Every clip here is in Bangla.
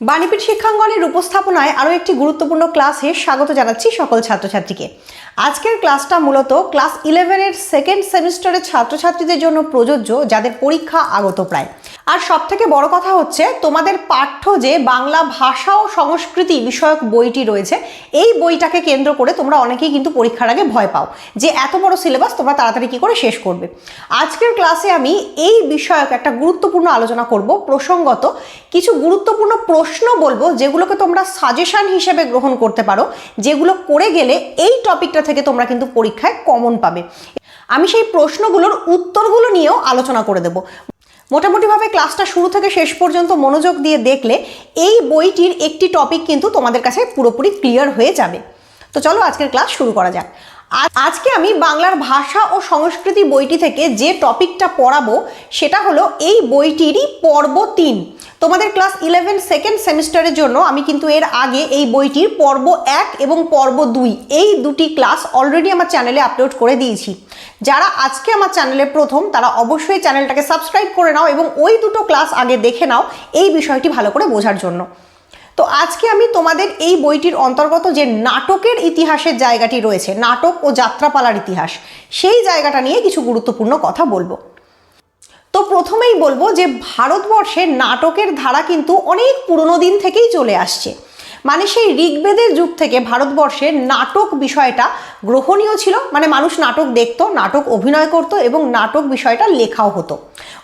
বাণীপীঠ শিক্ষাঙ্গনের উপস্থাপনায় আরও একটি গুরুত্বপূর্ণ ক্লাসে স্বাগত জানাচ্ছি সকল ছাত্রছাত্রীকে। আজকের ক্লাসটা মূলত ক্লাস ইলেভেনের সেকেন্ড সেমিস্টারের ছাত্রছাত্রীদের জন্য প্রযোজ্য, যাদের পরীক্ষা আগত প্রায়। আর সব থেকে বড় কথা হচ্ছে, তোমাদের পাঠ্য যে বাংলা ভাষা ও সংস্কৃতি বিষয়ক বইটি রয়েছে, এই বইটাকে কেন্দ্র করে তোমরা অনেকেই কিন্তু পরীক্ষার আগে ভয় পাও যে এত বড় সিলেবাস তোমরা তাড়াতাড়ি কি করে শেষ করবে। আজকের ক্লাসে আমি এই বিষয়ক একটা গুরুত্বপূর্ণ আলোচনা করব, প্রসঙ্গত কিছু গুরুত্বপূর্ণ প্রশ্ন বলব যেগুলোকে তোমরা সাজেশন হিসেবে গ্রহণ করতে পারো, যেগুলো করে গেলে এই টপিকটা থেকে তোমরা কিন্তু পরীক্ষায় কমন পাবে। আমি সেই প্রশ্নগুলোর উত্তরগুলো নিয়েও আলোচনা করে দেবো। মোটামুটিভাবে ক্লাসটা শুরু থেকে শেষ পর্যন্ত মনোযোগ দিয়ে দেখলে এই বইটির একটি টপিক কিন্তু তোমাদের কাছে পুরোপুরি ক্লিয়ার হয়ে যাবে। তো চলো আজকের ক্লাস শুরু করা যাক। আজকে আমি বাংলার ভাষা ও সংস্কৃতি বইটি থেকে যে টপিকটা পড়াবো, সেটা হলো এই বইটিরই পর্ব তিন। তোমাদের ক্লাস ইলেভেন সেকেন্ড সেমিস্টারের জন্য আমি কিন্তু এর আগে এই বইটির পর্ব এক এবং পর্ব দুই, এই দুটি ক্লাস অলরেডি আমার চ্যানেলে আপলোড করে দিয়েছি। যারা আজকে আমার চ্যানেলে প্রথম, তারা অবশ্যই চ্যানেলটাকে সাবস্ক্রাইব করে নাও এবং ওই দুটো ক্লাস আগে দেখে নাও এই বিষয়টি ভালো করে বোঝার জন্য। তো আজকে আমি তোমাদের এই বইটির অন্তর্গত যে নাটকের ইতিহাসের জায়গাটি রয়েছে, নাটক ও যাত্রাপালার ইতিহাস, সেই জায়গাটা নিয়ে কিছু গুরুত্বপূর্ণ কথা বলব। তো প্রথমেই বলব যে ভারতবর্ষে নাটকের ধারা কিন্তু অনেক পুরনো দিন থেকেই চলে আসছে। মানে সেই ঋগ্বেদের যুগ থেকে ভারতবর্ষে নাটক বিষয়টা গ্রহণীয় ছিল মানে মানুষ নাটক দেখতো, নাটক অভিনয় করত এবং নাটক বিষয়টা লেখাও হতো।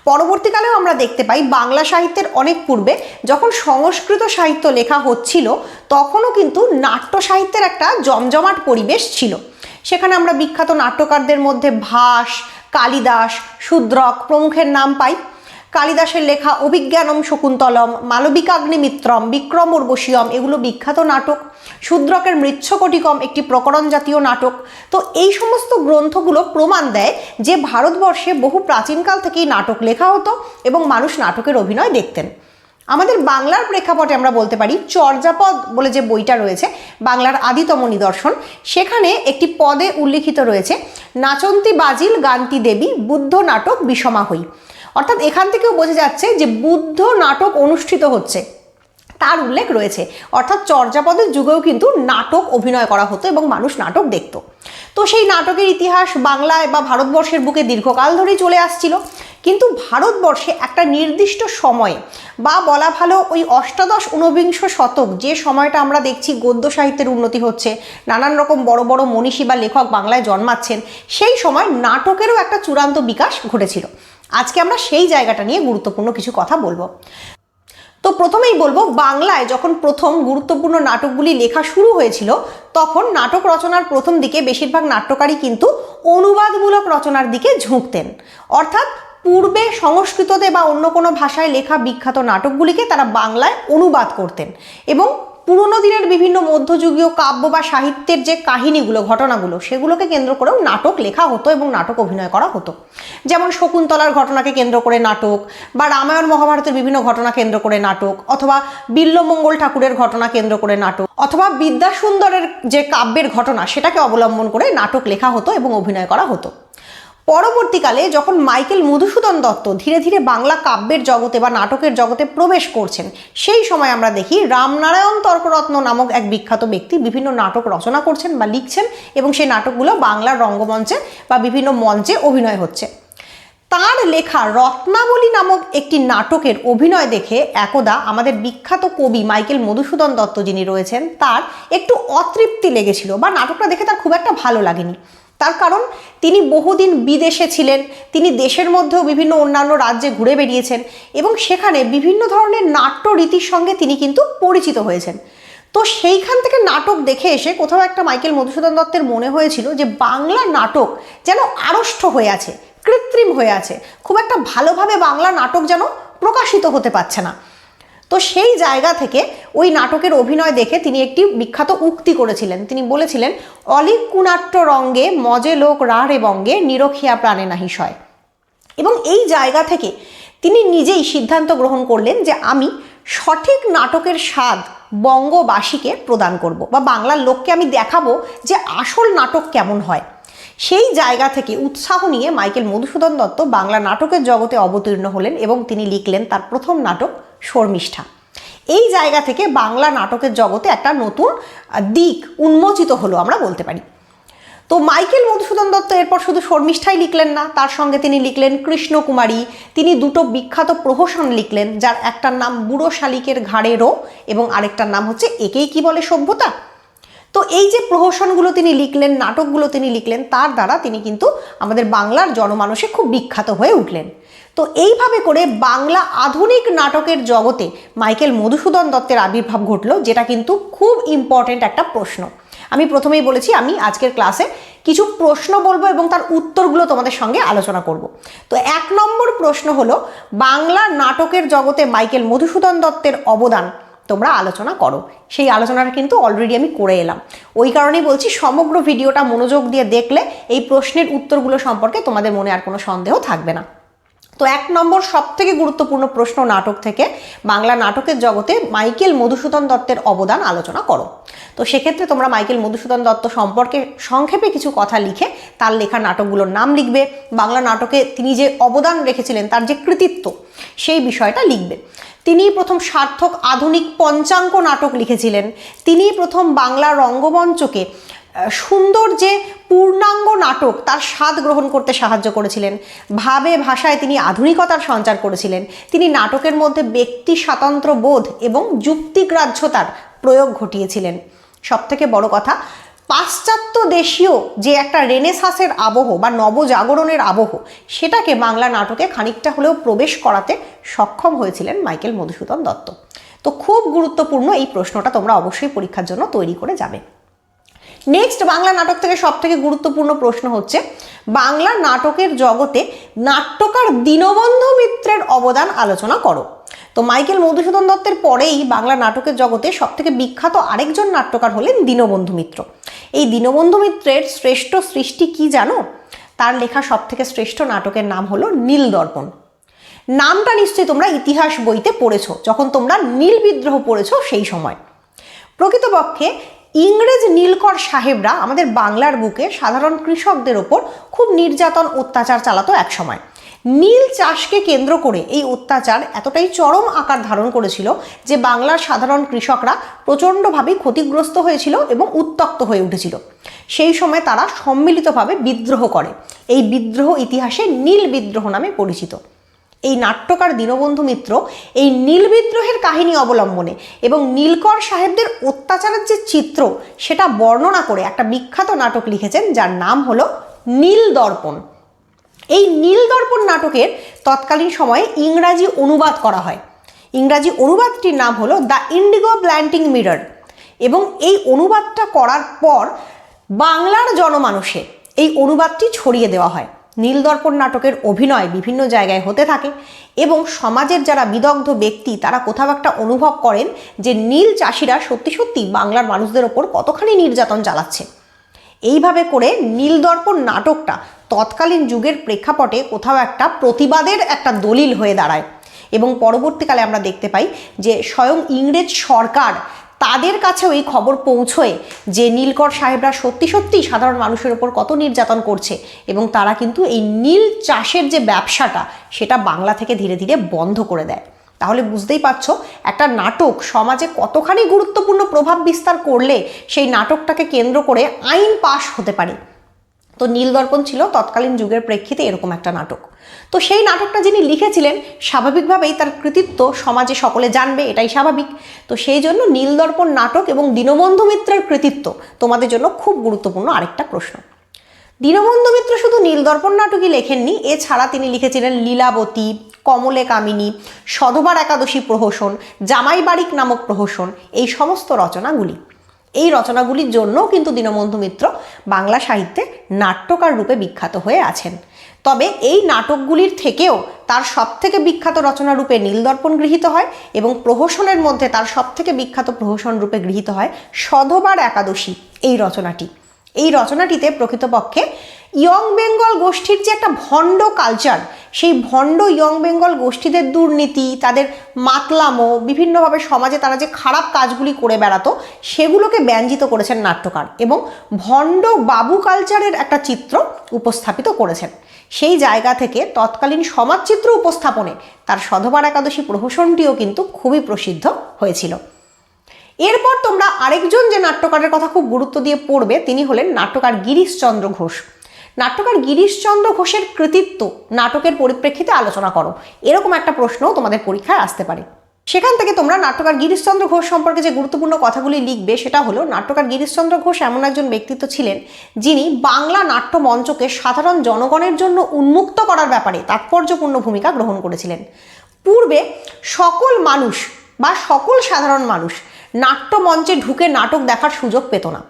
পরবর্তীকালেও আমরা দেখতে পাই বাংলা সাহিত্যের অনেক পূর্বে যখন সংস্কৃত সাহিত্য লেখা হচ্ছিল, তখনও কিন্তু নাট্য সাহিত্যের একটা জমজমাট পরিবেশ ছিল। সেখানে আমরা বিখ্যাত নাট্যকারদের মধ্যে ভাস, কালিদাস, শূদ্রক প্রমুখের নাম পাই। কালিদাসের লেখা অভিজ্ঞানম শকুন্তলম, মালবিকাগ্নিমিত্রম, বিক্রম উর্বশীয়ম, এগুলো বিখ্যাত নাটক। শূদ্রকের মৃচ্ছকটিকম একটি প্রকরণ জাতীয় নাটক। তো এই সমস্ত গ্রন্থগুলো প্রমাণ দেয় যে ভারতবর্ষে বহু প্রাচীনকাল থেকেই নাটক লেখা হতো এবং মানুষ নাটকের অভিনয় দেখতেন। আমাদের বাংলার প্রেক্ষাপটে আমরা বলতে পারি চর্যাপদ বলে যে বইটা রয়েছে, বাংলার আদিতম নিদর্শন, সেখানে একটি পদে উল্লিখিত রয়েছে, নাচন্তি বাজিল গান্তি দেবী, বুদ্ধ নাটক বিষমা হই অর্থাৎ এখান থেকেও বোঝা যাচ্ছে যে বুদ্ধ নাটক অনুষ্ঠিত হচ্ছে। তার উল্লেখ রয়েছে, অর্থাৎ চর্যাপদের যুগেও কিন্তু নাটক অভিনয় করা হতো এবং মানুষ নাটক দেখত। তো সেই নাটকের ইতিহাস বাংলায় বা ভারতবর্ষের বুকে দীর্ঘকাল ধরেই চলে আসছিল। কিন্তু ভারতবর্ষে একটা নির্দিষ্ট সময়ে বা বলা ভালো ওই অষ্টাদশ ঊনবিংশ শতক যে সময়টা আমরা দেখছি গদ্য সাহিত্যের উন্নতি হচ্ছে, নানান রকম বড় বড় মনীষী বা লেখক বাংলায় জন্মাচ্ছেন, সেই সময় নাটকেরও একটা চূড়ান্ত বিকাশ ঘটেছিল। আজকে আমরা সেই জায়গাটা নিয়ে গুরুত্বপূর্ণ কিছু কথা বলব। তো প্রথমেই বলব, বাংলায় যখন প্রথম গুরুত্বপূর্ণ নাটকগুলি লেখা শুরু হয়েছিল, তখন নাটক রচনার প্রথম দিকে বেশিরভাগ নাট্যকারই কিন্তু অনুবাদমূলক রচনার দিকে ঝুঁকতেন। অর্থাৎ পূর্বে সংস্কৃততে বা অন্য কোনো ভাষায় লেখা বিখ্যাত নাটকগুলিকে তারা বাংলায় অনুবাদ করতেন এবং পুরনো দিনের বিভিন্ন মধ্যযুগীয় কাব্য বা সাহিত্যের যে কাহিনীগুলো, ঘটনাগুলো, সেগুলোকে কেন্দ্র করেও নাটক লেখা হতো এবং নাটক অভিনয় করা হতো। যেমন শকুন্তলার ঘটনাকে কেন্দ্র করে নাটক বা রামায়ণ মহাভারতের বিভিন্ন ঘটনা কেন্দ্র করে নাটক অথবা বিল্লমঙ্গল ঠাকুরের ঘটনা কেন্দ্র করে নাটক অথবা বিদ্যাসুন্দরের যে কাব্যের ঘটনা, সেটাকে অবলম্বন করে নাটক লেখা হতো এবং অভিনয় করা হতো। পরবর্তীকালে যখন মাইকেল মধুসূদন দত্ত ধীরে ধীরে বাংলা কাব্যের জগতে বা নাটকের জগতে প্রবেশ করছেন, সেই সময় আমরা দেখি রামনারায়ণ তর্করত্ন নামক এক বিখ্যাত ব্যক্তি বিভিন্ন নাটক রচনা করছেন বা লিখছেন এবং সেই নাটকগুলো বাংলার রঙ্গমঞ্চে বা বিভিন্ন মঞ্চে অভিনয় হচ্ছে। তার লেখা রত্নাবলী নামক একটি নাটকের অভিনয় দেখে একদা আমাদের বিখ্যাত কবি মাইকেল মধুসূদন দত্ত যিনি রয়েছেন, তার একটু অতৃপ্তি লেগেছিল বা নাটকটা দেখে তার খুব একটা ভালো লাগেনি। তার কারণ, তিনি বহুদিন বিদেশে ছিলেন, তিনি দেশের মধ্যেও বিভিন্ন অন্যান্য রাজ্যে ঘুরে বেরিয়েছেন এবং সেখানে বিভিন্ন ধরনের নাট্য রীতির সঙ্গে তিনি কিন্তু পরিচিত হয়েছেন। তো সেইখান থেকে নাটক দেখে এসে কোথাও একটা মাইকেল মধুসূদন দত্তের মনে হয়েছিল যে বাংলা নাটক যেন আড়ষ্ট হয়ে আছে, কৃত্রিম হয়ে আছে। খুব একটা ভালোভাবে বাংলা নাটক যেন প্রকাশিত হতে পারছে না। তো সেই জায়গা থেকে ওই নাটকের অভিনয় দেখে তিনি একটি বিখ্যাত উক্তি করেছিলেন। তিনি বলেছিলেন অলিক কুনাট্য রঙ্গে মজে লোক রাঢ়ে বঙ্গে, নিরখিয়া প্রাণে নাহি সয়। এবং এই জায়গা থেকে তিনি নিজেই সিদ্ধান্ত গ্রহণ করলেন যে আমি সঠিক নাটকের স্বাদ বঙ্গবাসীকে প্রদান করব বা বাংলার লোককে আমি দেখাবো যে আসল নাটক কেমন হয়। সেই জায়গা থেকে উৎসাহ নিয়ে মাইকেল মধুসূদন দত্ত বাংলা নাটকের জগতে অবতীর্ণ হলেন এবং তিনি লিখলেন তার প্রথম নাটক শর্মিষ্ঠা। এই জায়গা থেকে বাংলা নাটকের জগতে একটা নতুন দিক উন্মোচিত হলো আমরা বলতে পারি। তো মাইকেল মধুসূদন দত্ত এরপর শুধু শর্মিষ্ঠাই লিখলেন না, তার সঙ্গে তিনি লিখলেন কৃষ্ণকুমারী, তিনি দুটো বিখ্যাত প্রহসন লিখলেন, যার একটার নাম বুড়ো শালিকের ঘাড়েরও এবং আরেকটার নাম হচ্ছে একেই কি বলে সভ্যতা? তো এই যে প্রহসনগুলো তিনি লিখলেন, নাটকগুলো তিনি লিখলেন, তার দ্বারা তিনি কিন্তু আমাদের বাংলার জনমানসে খুব বিখ্যাত হয়ে উঠলেন। তো এইভাবে করে বাংলা আধুনিক নাটকের জগতে মাইকেল মধুসূদন দত্তের আবির্ভাব ঘটলো, যেটা কিন্তু খুব ইম্পর্টেন্ট একটা প্রশ্ন। আমি প্রথমেই বলেছি, আমি আজকের ক্লাসে কিছু প্রশ্ন বলব এবং তার উত্তরগুলো তোমাদের সঙ্গে আলোচনা করব। তো এক নম্বর প্রশ্ন হলো, বাংলা নাটকের জগতে মাইকেল মধুসূদন দত্তের অবদান তোমরা আলোচনা করো। সেই আলোচনাটা কিন্তু অলরেডি আমি করে এলাম। ওই কারণেই বলছি, সমগ্র ভিডিওটা মনোযোগ দিয়ে দেখলে এই প্রশ্নের উত্তরগুলো সম্পর্কে তোমাদের মনে আর কোনো সন্দেহ থাকবে না। তো এক নম্বর সব থেকে গুরুত্বপূর্ণ প্রশ্ন নাটক থেকে, বাংলা নাটকের জগতে মাইকেল মধুসূদন দত্তের অবদান আলোচনা করো। তো সেক্ষেত্রে তোমরা মাইকেল মধুসূদন দত্ত সম্পর্কে সংক্ষেপে কিছু কথা লিখে তার লেখা নাটকগুলোর নাম লিখবে। বাংলা নাটকে তিনি যে অবদান রেখেছিলেন, তার যে কৃতিত্ব, সেই বিষয়টা লিখবে। তিনি প্রথম সার্থক আধুনিক পঞ্চাঙ্ক নাটক লিখেছিলেন। তিনি প্রথম বাংলা রঙ্গমঞ্চকে সুন্দর যে পূর্ণাঙ্গ নাটক তার স্বাদ গ্রহণ করতে সাহায্য করেছিলেন। ভাবে ভাষায় তিনি আধুনিকতার সঞ্চার করেছিলেন। তিনি নাটকের মধ্যে ব্যক্তি স্বাতন্ত্র বোধ এবং যুক্তিগ্রাহ্যতার প্রয়োগ ঘটিয়েছিলেন। সবথেকে বড় কথা পাশ্চাত্য দেশীয় যে একটা রেনেসাসের আবহ বা নবজাগরণের আবহ, সেটাকে বাংলা নাটকে খানিকটা হলেও প্রবেশ করাতে সক্ষম হয়েছিলেন মাইকেল মধুসূদন দত্ত। তো খুব গুরুত্বপূর্ণ এই প্রশ্নটা তোমরা অবশ্যই পরীক্ষার জন্য তৈরি করে যাবে। নেক্সট বাংলা নাটক থেকে সব থেকে গুরুত্বপূর্ণ প্রশ্ন হচ্ছে, বাংলা নাটকের জগতে নাট্যকার দীনবন্ধু মিত্রের অবদান আলোচনা করো। তো মাইকেল মধুসূদন দত্তের পরেই বাংলা নাটকের জগতে সব থেকে বিখ্যাত আরেকজন নাট্যকার হলেন দীনবন্ধু মিত্র। এই দীনবন্ধু মিত্রের শ্রেষ্ঠ সৃষ্টি কি জানো? তার লেখা সব থেকে শ্রেষ্ঠ নাটকের নাম হলো নীল দর্পণ। নামটা নিশ্চয়ই তোমরা ইতিহাস বইতে পড়েছো, যখন তোমরা নীল বিদ্রোহ পড়েছো সেই সময়। প্রকৃতপক্ষে ইংরেজ নীলকর সাহেবরা আমাদের বাংলার বুকে সাধারণ কৃষকদের ওপর খুব নির্যাতন, অত্যাচার চালাতো একসময় নীল চাষকে কেন্দ্র করে এই অত্যাচার এতটাই চরম আকার ধারণ করেছিল যে বাংলার সাধারণ কৃষকরা প্রচণ্ডভাবে ক্ষতিগ্রস্ত হয়েছিল এবং উত্তক্ত হয়ে উঠেছিল। সেই সময় তারা সম্মিলিতভাবে বিদ্রোহ করে। এই বিদ্রোহ ইতিহাসে নীল বিদ্রোহ নামে পরিচিত। এই নাট্যকার দীনবন্ধু মিত্র এই নীল বিদ্রোহের কাহিনী অবলম্বনে এবং নীলকর সাহেবদের অত্যাচারের যে চিত্র সেটা বর্ণনা করে একটা বিখ্যাত নাটক লিখেছেন যার নাম হলো নীল দর্পণ। এই নীল দর্পণ নাটকের তৎকালীন সময়ে ইংরাজি অনুবাদ করা হয়। ইংরাজি অনুবাদটির নাম হলো দ্য ইন্ডিগো প্ল্যান্টিং মিরর এবং এই অনুবাদটা করার পর বাংলার জনমানুষে এই অনুবাদটি ছড়িয়ে দেওয়া হয়। নীলদর্পণ নাটকের অভিনয় বিভিন্ন জায়গায় হতে থাকে এবং সমাজের যারা বিদগ্ধ ব্যক্তি, তারা কোথাও একটা অনুভব করেন যে নীল চাষিরা সত্যি সত্যি বাংলার মানুষদের ওপর কতখানি নির্যাতন চালাচ্ছে। এইভাবে করে নীলদর্পণ নাটকটা তৎকালীন যুগের প্রেক্ষাপটে কোথাও একটা প্রতিবাদের একটা দলিল হয়ে দাঁড়ায়। এবং পরবর্তীকালে আমরা দেখতে পাই যে স্বয়ং ইংরেজ সরকার তাদের কাছেও এই খবর পৌঁছয় যে নীলকর সাহেবরা সত্যি সত্যি সাধারণ মানুষের ওপর কত নির্যাতন করছে এবং তারা কিন্তু এই নীল চাষের যে ব্যবসাটা সেটা বাংলা থেকে ধীরে ধীরে বন্ধ করে দেয়। তাহলে বুঝতেই পারছ, একটা নাটক সমাজে কতখানি গুরুত্বপূর্ণ প্রভাব বিস্তার করলে সেই নাটকটাকে কেন্দ্র করে আইন পাশ হতে পারে। তো নীলদর্পণ ছিল, তৎকালীন যুগের প্রেক্ষিতে এরকম একটা নাটক। তো সেই নাটকটা যিনি লিখেছিলেন, স্বাভাবিকভাবেই তার কৃতিত্ব সমাজে সকলে জানবে, এটাই স্বাভাবিক। তো সেই জন্য নীলদর্পণ নাটক এবং দীনবন্ধু মিত্রের কৃতিত্ব তোমাদের জন্য খুব গুরুত্বপূর্ণ আরেকটা প্রশ্ন। দীনবন্ধু মিত্র শুধু নীলদর্পণ নাটকই লেখেননি, এছাড়া তিনি লিখেছিলেন লীলাবতী কমলে কামিনী সধবার একাদশী প্রহসন জামাই বারিক নামক প্রহসন, এই সমস্ত রচনাগুলি। এই রচনাগুলির জন্যও কিন্তু দীনবন্ধু মিত্র বাংলা সাহিত্যে নাট্যকার রূপে বিখ্যাত হয়ে আছেন। তবে এই নাটকগুলির থেকেও তার সবথেকে বিখ্যাত রচনা রূপে নীলদর্পণ গৃহীত হয় এবং প্রহসনের মধ্যে তার সবথেকে বিখ্যাত প্রহসন রূপে গৃহীত হয় সধবার একাদশী এই রচনাটি। এই রচনাটিতে প্রকৃতপক্ষে ইয়ং বেঙ্গল গোষ্ঠীর যে একটা ভণ্ড কালচার সেই ভণ্ড ইয়ং বেঙ্গল গোষ্ঠীদের দুর্নীতি, তাদের মাতলামো, বিভিন্নভাবে সমাজে তারা যে খারাপ কাজগুলি করে বেড়াতো, সেগুলোকে ব্যঞ্জিত করেছেন নাট্যকার এবং ভণ্ড বাবু কালচারের একটা চিত্র উপস্থাপিত করেছেন। সেই জায়গা থেকে তৎকালীন সমাজচিত্র উপস্থাপনে তার সধবার একাদশী প্রহসনটিও কিন্তু খুবই প্রসিদ্ধ হয়েছিল। এরপর তোমরা আরেকজন যে নাট্যকারের কথা খুব গুরুত্ব দিয়ে পড়বে, তিনি হলেন নাট্যকার গিরিশচন্দ্র ঘোষ। নাট্যকার গিরিশচন্দ্র ঘোষের কৃতিত্ব নাটকের পরিপ্রেক্ষিতে আলোচনা করো। এরকম একটা প্রশ্নও তোমাদের পরীক্ষায় আসতে পারে। সেখান থেকে তোমরা নাট্যকার গিরিশচন্দ্র ঘোষ সম্পর্কে যে গুরুত্বপূর্ণ কথাগুলি লিখবে সেটা হলো, নাট্যকার গিরিশচন্দ্র ঘোষ এমন একজন ব্যক্তিত্ব ছিলেন যিনি বাংলা নাট্য মঞ্চকে সাধারণ জনগণের জন্য উন্মুক্ত করার ব্যাপারে তাৎপর্যপূর্ণ ভূমিকা গ্রহণ করেছিলেন। পূর্বে সকল মানুষ বা সকল সাধারণ মানুষ নাট্যমঞ্চে ঢুকে নাটক দেখার সুযোগ পেত না।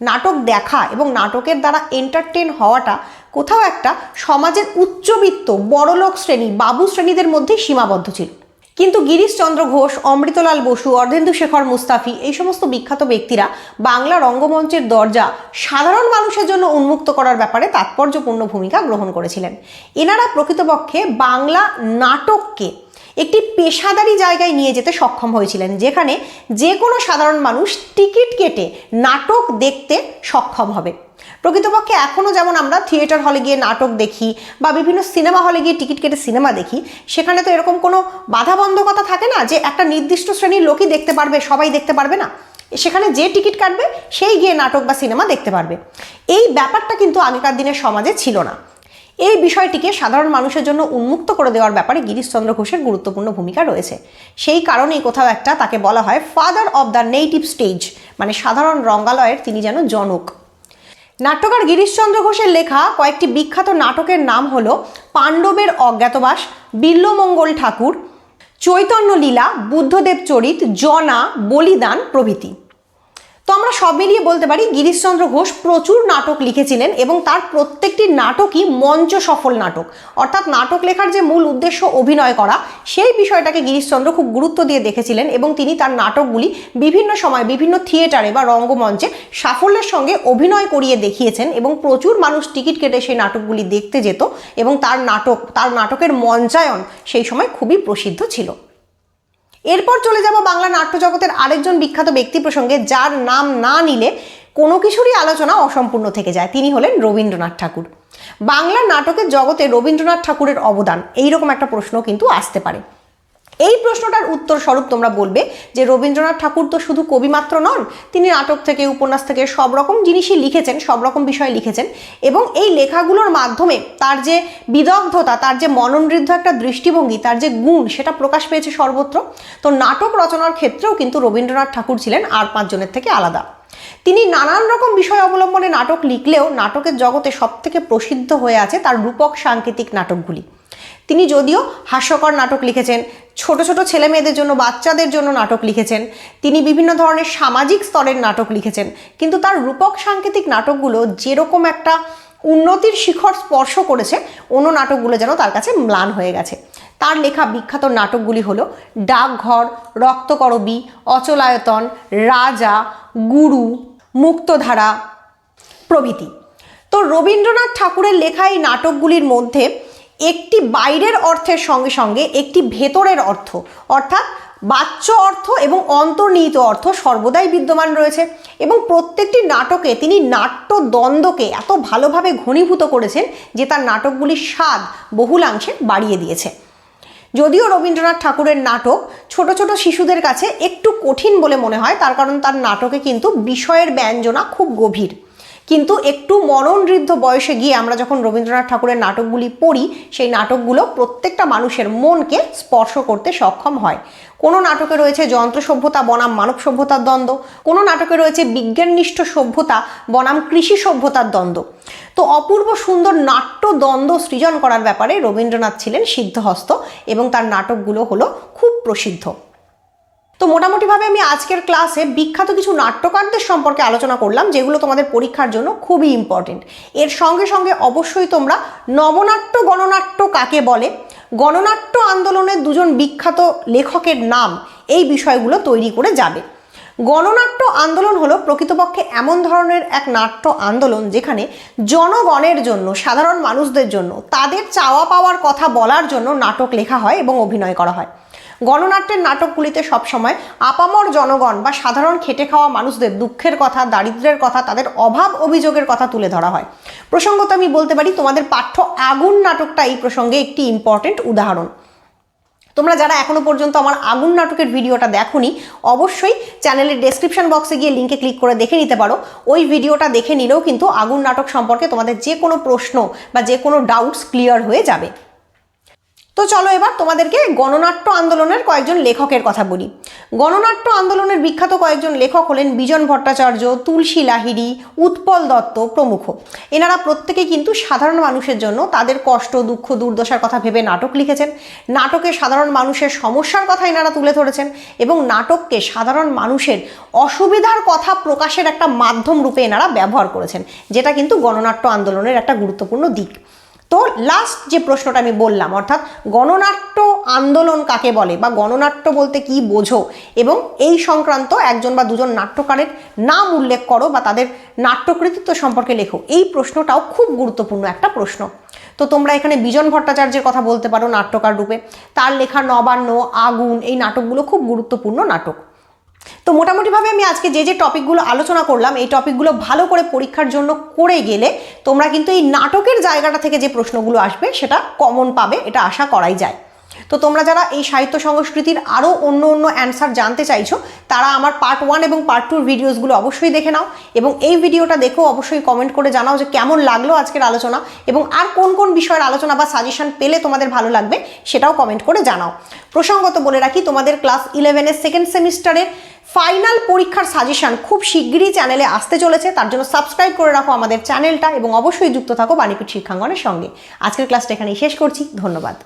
নাটক দেখা এবং নাটকের দ্বারা এন্টারটেন হওয়াটা কোথাও একটা সমাজের উচ্চবিত্ত বড়লোক শ্রেণি, বাবু শ্রেণীদের মধ্যে সীমাবদ্ধ ছিল। কিন্তু গিরিশচন্দ্র ঘোষ, অমৃতলাল বসু, অর্ধেন্দু শেখর মুস্তাফি এই সমস্ত বিখ্যাত ব্যক্তিরা বাংলা রঙ্গমঞ্চের দরজা সাধারণ মানুষের জন্য উন্মুক্ত করার ব্যাপারে তাৎপর্যপূর্ণ ভূমিকা গ্রহণ করেছিলেন। এনারা প্রকৃতপক্ষে বাংলা নাটককে একটি পেশাদারি জায়গায় নিয়ে যেতে সক্ষম হয়েছিলেন, যেখানে যে কোনো সাধারণ মানুষ টিকিট কেটে নাটক দেখতে সক্ষম হবে। প্রকৃতপক্ষে এখনও যেমন আমরা থিয়েটার হলে গিয়ে নাটক দেখি বা বিভিন্ন সিনেমা হলে গিয়ে টিকিট কেটে সিনেমা দেখি, সেখানে তো এরকম কোনো বাধাবন্ধকতা থাকে না যে একটা নির্দিষ্ট শ্রেণির লোকই দেখতে পারবে, সবাই দেখতে পারবে না। সেখানে যে টিকিট কাটবে, সেই গিয়ে নাটক বা সিনেমা দেখতে পারবে। এই ব্যাপারটা কিন্তু আগেকার দিনের সমাজে ছিল না। এই বিষয়টিকে সাধারণ মানুষের জন্য উন্মুক্ত করে দেওয়ার ব্যাপারে গিরিশচন্দ্র ঘোষের গুরুত্বপূর্ণ ভূমিকা রয়েছে। সেই কারণেই কোথাও একটা তাকে বলা হয় father of the native stage মানে সাধারণ রঙ্গালয়ের তিনি যেন জনক। নাট্যকার গিরিশচন্দ্র ঘোষের লেখা কয়েকটি বিখ্যাত নাটকের নাম হল পাণ্ডবের অজ্ঞাতবাস, বিল্লমঙ্গল ঠাকুর চৈতন্য লীলা বুদ্ধদেব চরিত, জনা, বলিদান প্রভৃতি। তো আমরা সব মিলিয়ে বলতে পারি গিরিশচন্দ্র ঘোষ প্রচুর নাটক লিখেছিলেন এবং তার প্রত্যেকটি নাটকই মঞ্চ সফল নাটক। অর্থাৎ নাটক লেখার যে মূল উদ্দেশ্য অভিনয় করা, সেই বিষয়টাকে গিরিশচন্দ্র খুব গুরুত্ব দিয়ে দেখেছিলেন এবং তিনি তার নাটকগুলি বিভিন্ন সময় বিভিন্ন থিয়েটারে বা রঙ্গমঞ্চে সাফল্যের সঙ্গে অভিনয় করিয়ে দেখিয়েছেন এবং প্রচুর মানুষ টিকিট কেটে সেই নাটকগুলি দেখতে যেত এবং তার নাটক, তার নাটকের মঞ্চায়ন সেই সময় খুবই প্রসিদ্ধ ছিল। এরপর চলে যাব বাংলা নাট্যজগতের আরেকজন বিখ্যাত ব্যক্তি প্রসঙ্গে, যার নাম না নিলে কোনো কিছুরই আলোচনা অসম্পূর্ণ থেকে যায়। তিনি হলেন রবীন্দ্রনাথ ঠাকুর। বাংলা নাটকের জগতে রবীন্দ্রনাথ ঠাকুরের অবদান, এইরকম একটা প্রশ্ন কিন্তু আসতে পারে। এই প্রশ্নটার উত্তর স্বরূপ তোমরা বলবে যে রবীন্দ্রনাথ ঠাকুর তো শুধু কবি মাত্র নন, তিনি নাটক থেকে, উপন্যাস থেকে সব রকম জিনিসই লিখেছেন, সব রকম বিষয় লিখেছেন এবং এই লেখাগুলোর মাধ্যমে তার যে বিদগ্ধতা, তার যে মননঋদ্ধ একটা দৃষ্টিভঙ্গি, তার যে গুণ, সেটা প্রকাশ পেয়েছে সর্বত্র। তো নাটক রচনার ক্ষেত্রেও কিন্তু রবীন্দ্রনাথ ঠাকুর ছিলেন আর পাঁচজনের থেকে আলাদা। তিনি নানান রকম বিষয় অবলম্বনে নাটক লিখলেও নাটকের জগতে সবথেকে প্রসিদ্ধ হয়ে আছে তার রূপক সাংকেতিক নাটকগুলি। তিনি যদিও হাস্যকর নাটক লিখেছেন, ছোট ছোট ছেলে মেয়েদের জন্য, বাচ্চাদের জন্য নাটক লিখেছেন, তিনি বিভিন্ন ধরনের সামাজিক স্তরের নাটক লিখেছেন, কিন্তু তার রূপক সাংকেতিক নাটকগুলো যেরকম একটা উন্নতির শিখর স্পর্শ করেছে, অন্য নাটকগুলো যেন তার কাছে ম্লান হয়ে গেছে। তার লেখা বিখ্যাত নাটকগুলি হলো ডাকঘর, রক্তকরবী, অচলায়তন, রাজা, গুরু, মুক্তধারা প্রভৃতি। তো রবীন্দ্রনাথ ঠাকুরের লেখা এই নাটকগুলির মধ্যে একটি বাইরের অর্থের সঙ্গে সঙ্গে একটি ভেতরের অর্থ, অর্থাৎ বাচ্য অর্থ এবং অন্তর্নিহিত অর্থ সর্বদাই বিদ্যমান রয়েছে এবং প্রত্যেকটি নাটকে তিনি নাট্য দ্বন্দ্বকে এত ভালোভাবে ঘনীভূত করেছেন যে তার নাটকগুলির স্বাদ বহুলাংশে বাড়িয়ে দিয়েছে। যদিও রবীন্দ্রনাথ ঠাকুরের নাটক ছোট ছোট শিশুদের কাছে একটু কঠিন বলে মনে হয়, তার কারণ তার নাটকে কিন্তু বিষয়ের ব্যঞ্জনা খুব গভীর। কিন্তু একটু মননঋদ্ধ বয়সে গিয়ে আমরা যখন রবীন্দ্রনাথ ঠাকুরের নাটকগুলি পড়ি, সেই নাটকগুলো প্রত্যেকটা মানুষের মনকে স্পর্শ করতে সক্ষম হয়। কোনো নাটকে রয়েছে যন্ত্র সভ্যতা, বনাম মানব সভ্যতার দ্বন্দ্ব। কোনো নাটকে রয়েছে বিজ্ঞাননিষ্ঠ সভ্যতা, বনাম কৃষি সভ্যতার দ্বন্দ্ব। তো অপূর্ব সুন্দর নাট্য দ্বন্দ্ব সৃজন করার ব্যাপারে রবীন্দ্রনাথ ছিলেন সিদ্ধহস্ত এবং তার নাটকগুলো হলো খুব প্রসিদ্ধ। তো মোটামুটিভাবে আমি আজকের ক্লাসে বিখ্যাত কিছু নাট্যকারদের সম্পর্কে আলোচনা করলাম, যেগুলো তোমাদের পরীক্ষার জন্য খুবই ইম্পর্টেন্ট এর সঙ্গে সঙ্গে অবশ্যই তোমরা নবনাট্য, গণনাট্য কাকে বলে? গণনাট্য আন্দোলনের দুজন বিখ্যাত লেখকের নাম এই বিষয়গুলো তৈরি করে যাবে। গণনাট্য আন্দোলন হলো প্রকৃতপক্ষে এমন ধরনের এক নাট্য আন্দোলন যেখানে জনগণের জন্য, সাধারণ মানুষদের জন্য, তাদের চাওয়া পাওয়ার কথা বলার জন্য নাটক লেখা হয় এবং অভিনয় করা হয়। গণনাট্যের নাটকগুলিতে সবসময় আপামর জনগণ বা সাধারণ খেটে খাওয়া মানুষদের দুঃখের কথা দারিদ্র্যের কথা, তাদের অভাব অভিযোগের কথা তুলে ধরা হয়। প্রসঙ্গত আমি বলতে পারি, তোমাদের পাঠ্য আগুন নাটকটা এই প্রসঙ্গে একটি ইম্পর্টেন্ট উদাহরণ। তোমরা যারা এখনও পর্যন্ত আমার আগুন নাটকের ভিডিওটা দেখোনি, অবশ্যই চ্যানেলের ডেসক্রিপশন বক্সে গিয়ে লিঙ্কে ক্লিক করে দেখে নিতে পারো। ওই ভিডিওটা দেখে নিলেও কিন্তু আগুন নাটক সম্পর্কে তোমাদের যে কোনো প্রশ্ন বা যে কোনো ডাউটস ক্লিয়ার হয়ে যাবে। তো চলো এবার তোমাদেরকে গণনাট্য আন্দোলনের কয়েকজন লেখকের কথা বলি। গণনাট্য আন্দোলনের বিখ্যাত কয়েকজন লেখক হলেন বিজন ভট্টাচার্য, তুলসী লাহিড়ী, উৎপল দত্ত প্রমুখ। এনারা প্রত্যেকেই কিন্তু সাধারণ মানুষের জন্য তাদের কষ্ট, দুঃখ, দুর্দশার কথা ভেবে নাটক লিখেছেন। নাটকে সাধারণ মানুষের সমস্যার কথা এনারা তুলে ধরেছেন এবং নাটককে সাধারণ মানুষের অসুবিধার কথা প্রকাশের একটা মাধ্যম রূপে এনারা ব্যবহার করেছেন, যেটা কিন্তু গণনাট্য আন্দোলনের একটা গুরুত্বপূর্ণ দিক। তো লাস্ট যে প্রশ্নটা আমি বললাম, অর্থাৎ গণনাট্য আন্দোলন কাকে বলে বা গণনাট্য বলতে কি বোঝো এবং এই সংক্রান্ত একজন বা দুজন নাট্যকারের নাম উল্লেখ করো বা তাদের নাট্যকৃতিত্ব সম্পর্কে লেখো। এই প্রশ্নটাও খুব গুরুত্বপূর্ণ একটা প্রশ্ন। তো তোমরা এখানে বিজন ভট্টাচার্যের কথা বলতে পারো নাট্যকার রূপে। তার লেখা নবান্ন, আগুন এই নাটকগুলো খুব গুরুত্বপূর্ণ নাটক। তো মোটামুটিভাবে আমি আজকে যে যে টপিকগুলো আলোচনা করলাম, এই টপিকগুলো ভালো করে পরীক্ষার জন্য করে গেলে তোমরা কিন্তু এই নাটকের জায়গাটা থেকে যে প্রশ্নগুলো আসবে সেটা কমন পাবে, এটা আশা করাই যায়। তো তোমরা যারা এই সাহিত্য সংস্কৃতির আরও অন্য অন্য অ্যান্সার জানতে চাইছো, তারা আমার পার্ট ওয়ান এবং পার্ট টুর ভিডিওসগুলো অবশ্যই দেখে নাও এবং এই ভিডিওটা দেখেও অবশ্যই কমেন্ট করে জানাও যে কেমন লাগল আজকের আলোচনা এবং আর কোন কোন বিষয়ের আলোচনা বা সাজেশন পেলে তোমাদের ভালো লাগবে, সেটাও কমেন্ট করে জানাও। প্রসঙ্গত বলে রাখি, তোমাদের ক্লাস ইলেভেনের সেকেন্ড সেমিস্টারের ফাইনাল পরীক্ষার সাজেশন খুব শিগগিরই চ্যানেলে আসতে চলেছে। তার জন্য সাবস্ক্রাইব করে রাখো আমাদের চ্যানেলটা এবং অবশ্যই যুক্ত থাকো বাণীপীঠ শিক্ষাঙ্গনের সঙ্গে। আজকের ক্লাসটা এখানেই শেষ করছি। ধন্যবাদ।